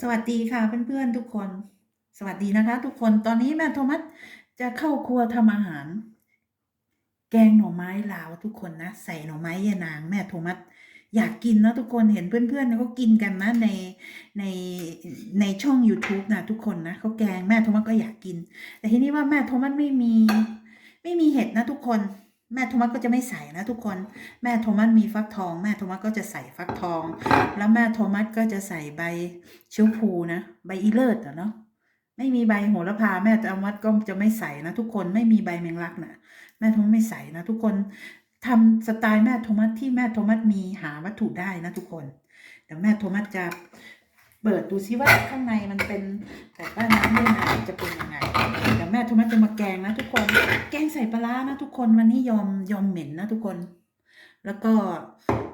สวัสดีค่ะเพื่อนๆทุกคน สวัสดีนะคะ ทุกคนตอนนี้แม่โทมัสจะเข้าครัวทำอาหาร แกงหน่อไม้ลาวทุกคนนะ ใส่หน่อไม้ยานาง แม่โทมัสอยากกินนะทุกคนเห็นเพื่อนๆเขากินกันนะในในในช่อง YouTube นะทุกคนนะเขาแกงแม่โทมัสก็อยากกิน แต่ทีนี้ว่าแม่โทมัสไม่มีไม่มีเห็ดนะทุกคน แม่โทมัสก็จะไม่ใส่นะทุกคน แม่โทมัสมีฟักทอง แม่โทมัสก็จะใส่ฟักทอง แล้วแม่โทมัสก็จะใส่ใบเชียวพูนะ ใบอีเลิศอะเนาะไม่มีใบโหระพาแม่โทมัสก็จะไม่ใส่นะทุกคนไม่มีใบแมงลักนะแม่โทมัสไม่ใส่นะทุกคนทำสไตล์แม่โทมัสที่แม่โทมัสมีหาวัตถุได้นะทุกคนเดี๋ยวแม่โทมัสจะเปิดดูซิว่าข้างในมันเป็นแบบว่าน้ำด้วยนะจะเป็นยังไงเดี๋ยวแม่โทมัสจะมา กงนะทุกคน แกงใส่ปลานะทุกคนวันนี้ยอมยอมเหม็นนะทุกคน แล้วก็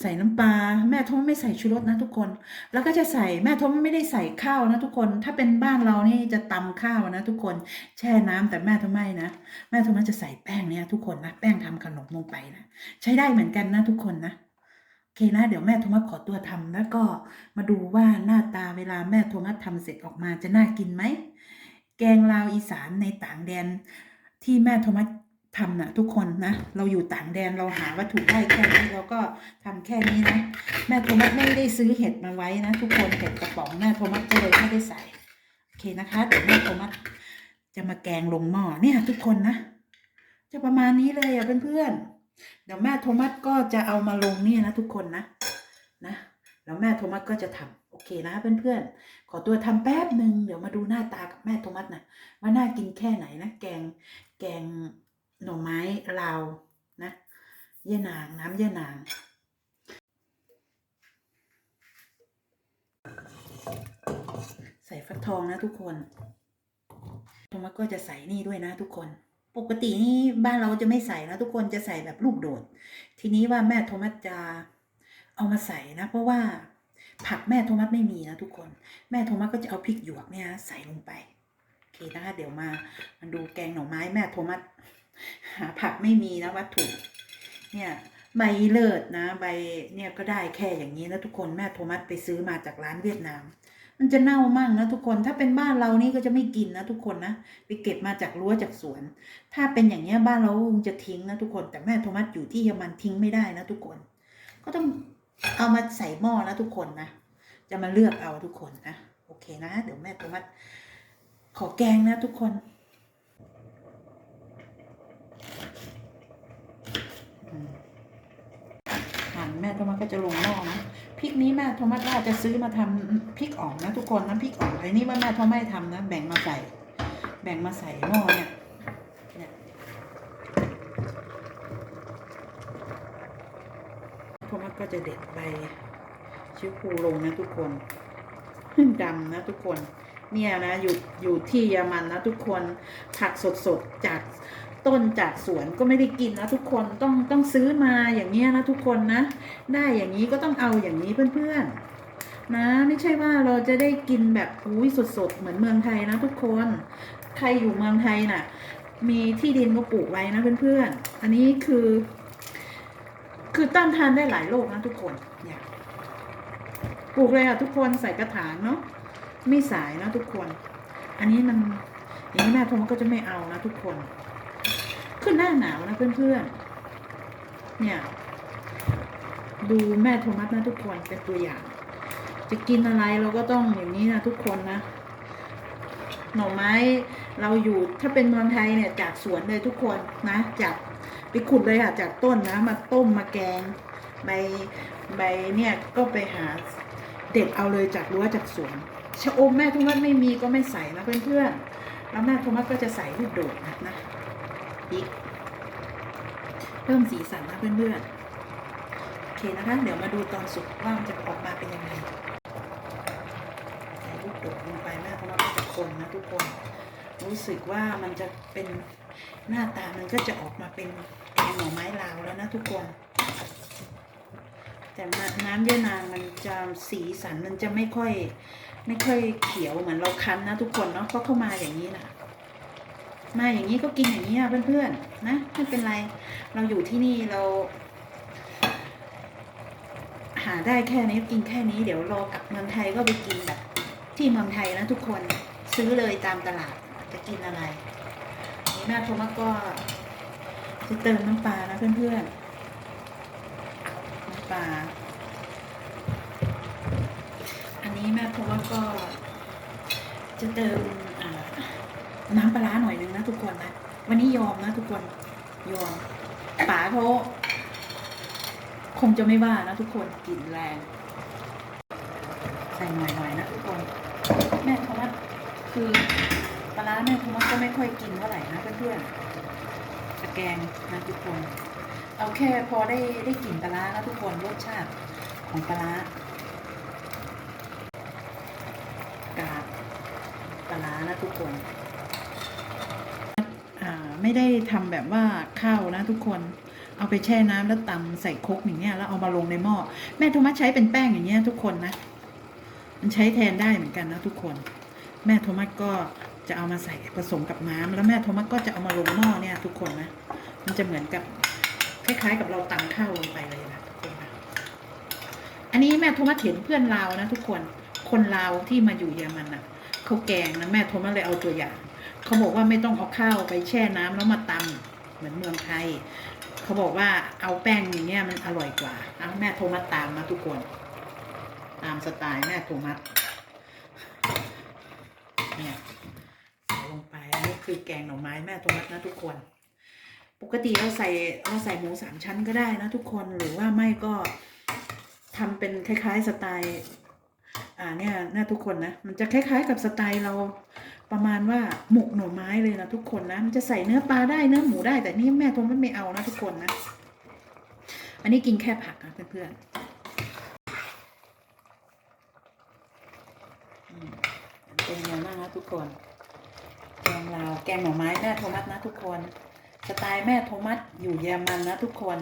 ใส่น้ำปลาแม่ทมไม่ใส่ชูรสนะทุกคน แล้วก็จะใส่แม่ทมไม่ได้ใส่ข้าวนะทุกคน ถ้าเป็นบ้านเรานี่จะตำข้าวนะทุกคนแช่น้ำแต่แม่ทมไม่นะแม่ทมจะใส่แป้งเนี่ยทุกคนนะแป้งทำขนมลงไปนะใช้ได้เหมือนกันนะทุกคนนะโอเคนะเดี๋ยวแม่โทมัสขอตัวทำแล้วก็มาดูว่าหน้าตาเวลาแม่โทมัสทำเสร็จออกมาจะน่ากินไหม แกงลาวอีสานในต่างแดนที่แม่โทมัสทำนะทุกคนนะ เราอยู่ต่างแดนเราหาวัตถุได้แค่นี้เราก็ทำแค่นี้นะ แม่โทมัสไม่ได้ซื้อเห็ดมาไว้นะ ทุกคนเห็ดกระป๋องแม่โทมัสก็เลยไม่ได้ใส่โอเคนะคะเดี๋ยวแม่โทมัสจะมาแกงลงหม้อเนี่ย ทุกคนนะ จะประมาณนี้เลยอะเพื่อนๆเดี๋ยวแม่โทมัสก็จะเอามาลงเนี่ยนะทุกคนนะนะแล้วแม่โทมัสก็จะทำโอ เคนะเพื่อนๆ ขอตัวทำแป๊บหนึ่งเดี๋ยวมาดูหน้าตากับแม่โทมัสนะว่าน่ากินแค่ไหนนะ แกงแกงหน่อไม้ลาวนะเย่นางน้ำเย่นางใส่ฟักทองนะทุกคนโทมัสก็จะใส่นี่ด้วยนะทุกคนปกตินี่บ้านเราจะไม่ใส่นะทุกคนจะใส่แบบลูกโดด ทีนี้ว่าแม่โทมัสจะเอามาใส่นะ เพราะว่า ผักแม่โทมัสไม่มีนะทุกคน แม่โทมัสก็จะเอาพริกหยวกเนี่ยใส่ลงไปโอเคนะคะเดี๋ยวมามาดูแกงหน่อไม้แม่โทมัสหาผักไม่มีนะวัตถุเนี่ยใบเลิศนะใบเนี่ยก็ได้แค่อย่างนี้นะทุกคนแม่โทมัสไปซื้อมาจากร้านเวียดนาม มันจะเน่ามั่งนะทุกคนถ้าเป็นบ้านเรานี่ก็จะไม่กินนะทุกคนนะไปเก็บมาจากรั้วจากสวน ถ้าเป็นอย่างเงี้ยบ้านเราคงจะทิ้งนะทุกคน แต่แม่โทมัสอยู่ที่เยอรมันทิ้งไม่ได้นะทุกคน ก็ต้อง เอามาใส่หม้อนะทุกคนนะ จะมาเลือกเอาทุกคนนะ โอเคนะ เดี๋ยวแม่โทมัสขอแกงนะทุกคนหั่นแม่โทมัสก็จะลงหม้อนะพริกนี้แม่โทมัสว่าจะซื้อมาทำพริกอ่องนะทุกคนน้ำพริกอ่องไอ้นี่ว่าแม่โทมัสไม่ทำนะ แบ่งมาใส่ แบ่งมาใส่หม้อเนี่ยโทมัส ก็จะเด็ดใบชิวพูลงนะทุกคนดำนะทุกคน เนี่ยนะอยู่อยู่ที่เยอรมันนะทุกคนผักสดๆจากต้นจากสวนก็ไม่ได้กินนะทุกคนต้องต้องซื้อมาอย่างเงี้ยนะทุกคนนะ ได้อย่างนี้ก็ต้องเอาอย่างนี้เพื่อนๆนะไม่ใช่ว่าเราจะได้กินแบบอุ้ยสดๆเหมือนเมืองไทยนะทุกคน ใครอยู่เมืองไทยน่ะ มีที่ดินก็ปลูกไว้นะเพื่อนๆอันนี้คือ คือต้านทานได้หลายโรคนะทุกคนเนี่ยปลูกเลยอะทุกคนใส่กระถางเนาะไม่สายนะทุกคน อันนี้มันอย่างนี้แม่ทงก็จะไม่เอานะทุกคน ขึ้นหน้าหนาวนะเพื่อนๆเนี่ย ดูแม่โทมัสนะทุกคนเป็นตัวอย่าง จะกินอะไรเราก็ต้องอย่างนี้นะทุกคนนะ หน่อไม้เราอยู่ถ้าเป็นเมืองไทยเนี่ยจากสวนเลยทุกคนนะ จากไปขุดเลยค่ะจากต้นนะมาต้มมาแกงใบใบเนี่ยก็ไปหาเด็ดเอาเลยจากรั้วจากสวนชะอมแม่โทมัสไม่มีก็ไม่ใส่นะเพื่อนๆแล้วแม่โทมัสก็จะใส่ลูกโดดนะนะอีกเพิ่มสีสันนะเพื่อนๆโอเคนะคะ เดี๋ยวมาดูตอนสุกว่ามันจะออกมาเป็นยังไง ใส่ลูกโดดลงไปแม่เพราะว่ามันจะ คนนะทุกคน รู้สึกว่ามันจะเป็นหน้าตามันก็จะออกมาเป็นแกงหน่อไม้ลาวแล้วนะทุกคน แต่น้ำเยานางมันจะสีสันมันจะไม่ค่อย ไม่ค่อยเขียวเหมือนเราคั้นนะทุกคนเนาะเพราะเข้ามาอย่างนี้นะมาอย่างนี้ก็กินอย่างนี้อะเพื่อนๆนะไม่เป็นไร เราอยู่ที่นี่เรา หาได้แค่นี้กินแค่นี้เดี๋ยวรอกลับเมืองไทยก็ไปกินแบบที่เมืองไทยนะทุกคน ซื้อเลยตามตลาดจะกินอะไรนี่แม่โทมัสก็จะเติมน้ำปลานะเพื่อนๆน้ำปลาอันนี้แม่โทมัสก็ จะเติมน้ำปลาร้าหน่อยนึงนะทุกคนนะวันนี้ยอมนะทุกคนยอมป๋าเขาคงจะไม่ว่านะทุกคนกลิ่นแรงใส่หน่อยๆนะทุกคนแม่โทมัส คือปลาร้าแม่โทมัสก็ไม่ค่อยกินเท่าไหร่นะเพื่อนๆตะแกงนะทุกคน เอาแค่พอได้ได้กลิ่นปลาร้านะทุกคนรสชาติของปลาร้ากาบปลาร้านะทุกคนไม่ได้ทำแบบว่าข้าวนะทุกคนเอาไปแช่น้ำแล้วตำใส่คกอย่างเงี้ยแล้วเอามาลงในหม้อแม่โทมัสใช้เป็นแป้งอย่างเงี้ยทุกคนนะ มันใช้แทนได้เหมือนกันนะทุกคน แม่โทมัสก็จะเอามาใส่ผสมกับน้ำแล้วแม่โทมัสก็จะเอามาลงหม้อเนี่ยทุกคนนะ มันจะเหมือนกับคล้ายๆ กับเราตำข้าวลงไปเลยนะทุกคนนะอันนี้แม่โทมัสเห็นเพื่อนลาวนะทุกคนคนลาวที่มาอยู่เยอรมันอะเขาแกงนะแม่โทมัสเลยเอาตัวอย่างเขาบอกว่าไม่ต้องเอาข้าวไปแช่น้ำแล้วมาตำเหมือนเมืองไทยเขาบอกว่าเอาแป้งอย่างเงี้ยมันอร่อยกว่าแม่โทมัสตามมาทุกคน ตามสไตล์แม่โทมัส เนี่ยใส่ลงไปนี่คือแกงหน่อไม้แม่โทมัสนะทุกคน ปกติเราใส่เราใส่หมูสามชั้นก็ได้นะทุกคนหรือว่าไม่ก็ทำเป็นคล้าย ๆสไตล์ อ่าเนี่ยนะทุกคนนะมันจะคล้าย ๆ กับสไตล์เราประมาณว่าหมกหน่อไม้เลยนะทุกคนนะมันจะใส่เนื้อปลาได้เนื้อหมูได้แต่นี่แม่โทมัสไม่เอานะทุกคนนะ อันนี้กินแค่ผักนะเพื่อนๆ เป็นยังไงบ้างนะทุกคนแกงลาวแกงหน่อไม้แม่โทมัสนะทุกคน สไตล์แม่โทมัสอยู่เยอรมันนะทุกคน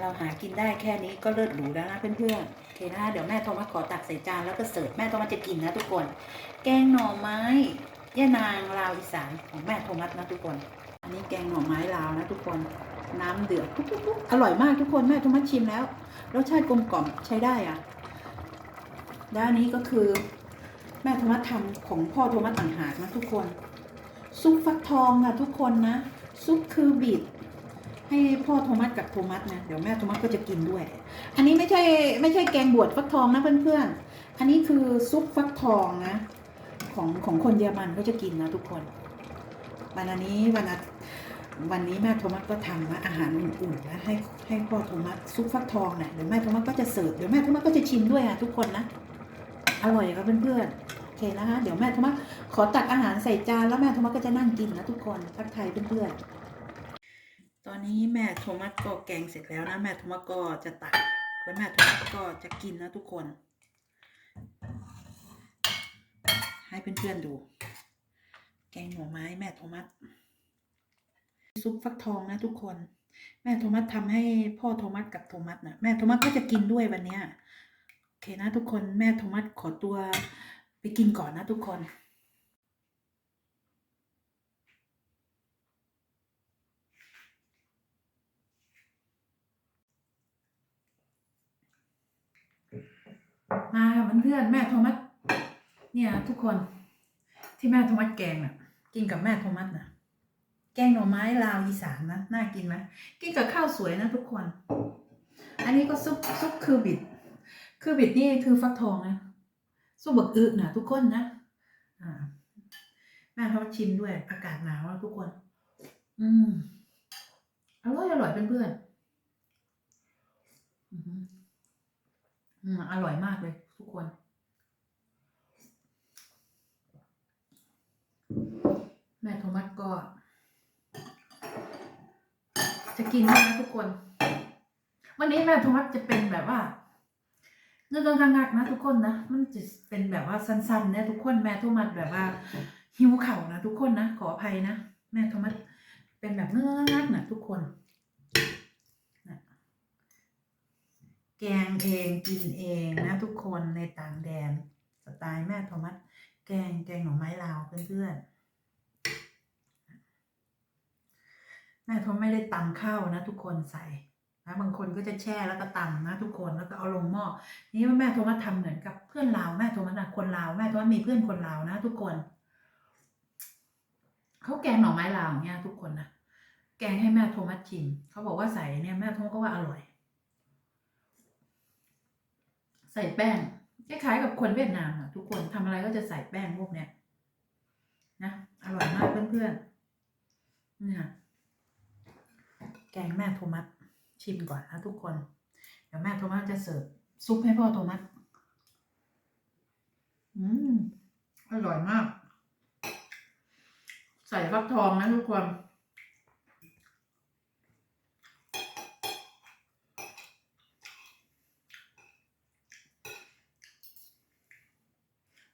เราหากินได้แค่นี้ก็เลิศหรูแล้วนะเพื่อนๆโอเคนะเดี๋ยวแม่โทมัสขอตักใส่จานแล้วก็เสิร์ฟแม่โทมัสจะกินนะทุกคน แกงหน่อไม้ย่านางลาวอีสานของแม่โทมัสนะทุกคน อันนี้แกงหน่อไม้ลาวนะทุกคนน้ำเดือดปุ๊บๆๆอร่อยมากทุกคนแม่โทมัสชิมแล้วรสชาติกลมกล่อมใช้ได้อะด้านนี้ก็คือ แม่โทมัสทำของพ่อโทมัสต่างหากนะทุกคน ซุปฟักทองค่ะทุกคนนะ ซุปคือบิดให้พ่อโทมัสกับโทมัสนะเดี๋ยวแม่โทมัสก็จะกินด้วย อันนี้ไม่ใช่ไม่ใช่แกงบวชฟักทองนะเพื่อนๆ อันนี้คือซุปฟักทองนะ ของของคนเยอรมันก็จะกินนะทุกคนวันนี้วันวันนี้แม่โทมัสก็ทำนะอาหารอุ่นๆนะให้ให้พ่อโทมัสซุปฟักทองนะเดี๋ยวแม่โทมัสก็จะเสิร์ฟเดี๋ยวแม่โทมัสก็จะชิมด้วยอะทุกคนนะ อร่อยครับเพื่อนๆโอเคนะคะ เดี๋ยวแม่โทมัสขอตักอาหารใส่จานแล้วแม่โทมัสก็จะนั่งกินนะทุกคนทักทายเพื่อนๆตอนนี้แม่โทมัสก็แกงเสร็จแล้วนะแม่โทมัสก็จะตักแล้วแม่โทมัสก็จะกินนะทุกคน ให้เพื่อนๆดู แกงหน่อไม้แม่โทมัสซุปฟักทองนะทุกคน แม่โทมัสทำให้พ่อโทมัสกับโทมัสนะแม่โทมัสก็จะกินด้วยวันเนี้ย เคนะทุกคนแม่โทมัสขอตัวไปกินก่อนนะทุกคนมาค่ะเพื่อนแม่โทมัสเนี่ยทุกคนที่แม่โทมัสแกงน่ะ กินกับแม่โทมัสนะแกงหน่อไม้ลาวอีสานนะน่ากินไหมกินกับข้าวสวยนะทุกคน อันนี้ก็ซุปซุปคือบิด คือบิดนี่คือฟักทองนะซุปบักอึนะทุกคนนะอ่าแม่เขาชิมด้วยอากาศหนาวทุกคน อืมอร่อยอร่อยเพื่อนๆอืมอร่อยมากเลย ทุกคน แม่โทมัสก็ จะกินด้วยนะทุกคน วันนี้แม่โทมัสจะเป็นแบบว่า เงือกๆงักนะทุกคนนะ มันจะเป็นแบบว่าสั้นๆนะทุกคนแม่โทมัสแบบว่าหิวเข่านะทุกคนนะขออภัยนะแม่โทมัสเป็นแบบเงือกๆงักนะทุกคนแกงเองกินเองนะทุกคนในต่างแดนสไตล์แม่โทมัสแกงแกงหน่อไม้ลาวเพื่อนๆแม่โทมัสไม่ได้ตำข้าวนะทุกคนใส่ นะบางคนก็จะแช่แล้วก็ตำนะทุกคนแล้วก็เอาลงหม้อนี่แม่โทมัสทำเหมือนกับเพื่อนลาวแม่โทมัสอะคนลาวแม่โทมัสมีเพื่อนคนลาวนะ ทุกคนเขาแกงหน่อไม้ลาวเงี้ยทุกคนนะแกงให้แม่โทมัสชิมเขาบอกว่าใส่เนี่ยแม่โทมัสก็ว่าอร่อย ใส่แป้งคล้ายๆกับคนเวียดนามอะทุกคนทำอะไรก็จะใส่แป้งพวกเนี้ยนะอร่อยมากเพื่อนๆเนี่ยแกงแม่โทมัส ชิมก่อนนะทุกคน เดี๋ยวแม่โทมัสจะเสิร์ฟซุปให้พ่อโทมัสอืมอร่อยมาก ใส่ฟักทองนะทุกคน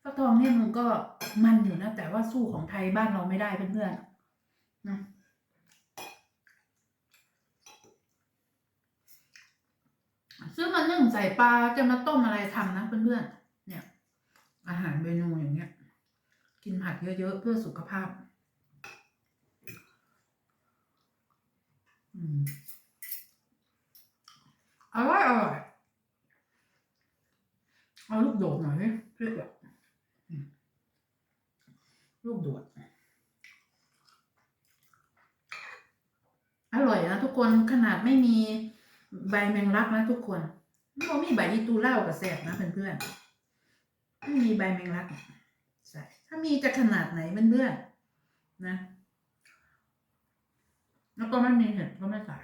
ฟักทองเนี่ยมันก็มันอยู่นะ แต่ว่าสู้ของไทยบ้านเราไม่ได้เพื่อนๆนะ ซื้อมานึ่งใส่ปลาจะมาต้มอะไรทำนะเพื่อนๆ เนี่ย อาหารเมนูอย่างเงี้ย กินผักเยอะๆ เพื่อสุขภาพ อืมอร่อยอร่อยเอาลูกโดดหน่อยไหมเพื่อนลูกโดดอร่อยนะทุกคนขนาดไม่มีใบแมงลักนะทุกคน ไม่มีใบอีตูเล่ากับแสบนะเพื่อนๆไม่มีใบแมงลักใส่ถ้ามีจะขนาดไหนเพื่อนๆนะ แล้วก็ไม่มีเห็ดก็ไม่ใส่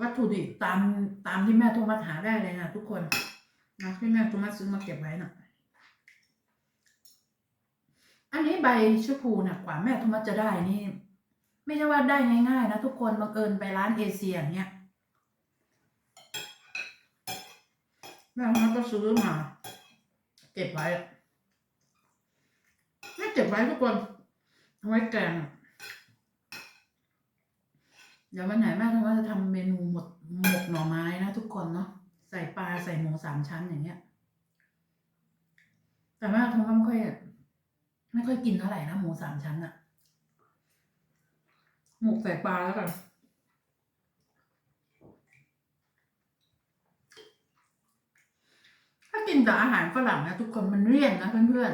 วัตถุดิบตามตามที่แม่โทรมาหาได้เลยนะทุกคนนะที่แม่โทรมาซื้อมาเก็บไว้นะอันนี้ใบชะพูนะกว่าแม่โทรมาจะได้นี่ ไม่ใช่ว่าได้ง่ายๆนะทุกคนบังเอิญไปร้านเอเชียเงี้ย แม่เขาก็ซื้อมา เก็บไว้ไม่เก็บไว้ทุกคนเอาไว้แกงเดี๋ยววันไหนแม่ทำว่าจะทำเมนูหมดหมกหน่อไม้นะทุกคนเนาะใส่ปลาใส่หมูสามชั้นอย่างเงี้ย แต่แม่ทำว่าไม่ค่อยไม่ค่อยกินเท่าไหร่นะหมูสามชั้นอะหมกใส่ปลาแล้วกัน ถ้า กินแต่อาหารฝรั่งนะทุกคนมันเลี่ยนนะเพื่อน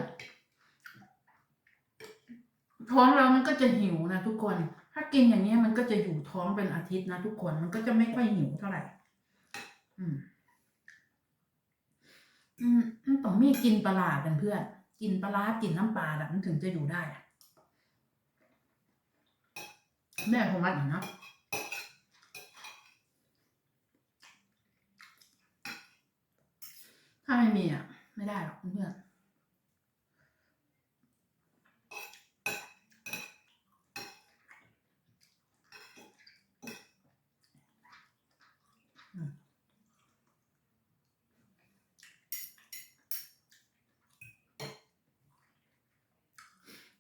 ๆท้องเรามันก็จะหิวนะทุกคน ถ้ากินอย่างนี้มันก็จะอยู่ท้องเป็นอาทิตย์นะทุกคนมันก็จะไม่ค่อยหิวเท่าไหร่ อืม อืมมันต้องมีกินปลาเป็นเพื่อน กินปลากินน้ำปลาแบบมันถึงจะอยู่ได้แม่ของมัดอย่างนะ ถ้าไม่มีอะ ไม่ได้หรอกเพื่อน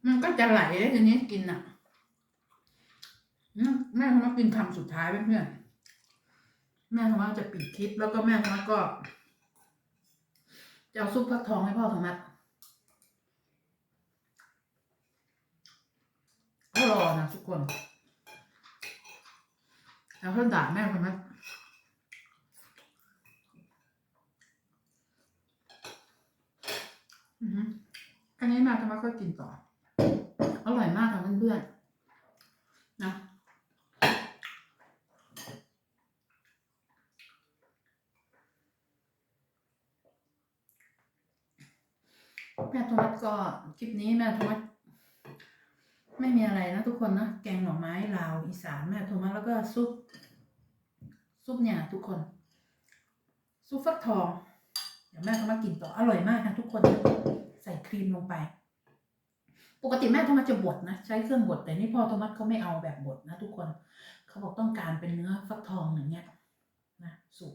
มันก็จะไหลเลยทีนี้กินอะแม่ทำมากินคำสุดท้ายเพื่อนแม่ทำมาจะปิดคลิปแล้วก็แม่ทำมาก็ จะเอาซุปฟักทองให้พ่อทำมาก็รอนะทุกคน แล้วก็ด่าแม่ทำมาอือฮึอันนี้แม่ทำมก็กินต่อ อร่อยมากค่ะเพื่อนๆนะ แม่โทมัสก็คลิปนี้แม่โทมัสไม่มีอะไรนะทุกคนนะแกงหน่อไม้ลาวอีสานแม่โทมัสแล้วก็ซุป ซุปเนี่ยทุกคน ซุปฟักทอง เดี๋ยวแม่โทมัสกินต่ออร่อยมากนะทุกคนใส่ครีมลงไป ปกติแม่โทมัสจะบดนะใช้เครื่องบดแต่นี่พ่อโทมัสเขาไม่เอาแบบบดนะทุกคนเขาบอกต้องการเป็นเนื้อฟักทองอย่างเงี้ยนะสุก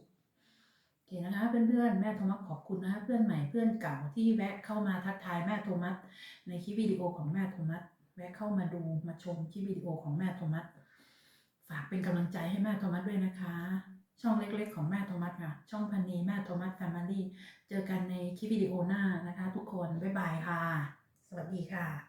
เคนะคะเพื่อนๆแม่โทมัสขอบคุณนะคะเพื่อนใหม่เพื่อนเก่าที่แวะเข้ามาทักทายแม่โทมัสในคลิปวิดีโอของแม่โทมัสแวะเข้ามาดูมาชมคลิปวิดีโอของแม่โทมัสฝากเป็นกำลังใจให้แม่โทมัสด้วยนะคะ ช่องเล็กๆของแม่โทมัสค่ะ ช่องพันนีแม่โทมัสแฟมิลี่เจอกันในคลิปวิดีโอหน้านะคะ ทุกคนบ๊ายบายค่ะ สวัสดีค่ะ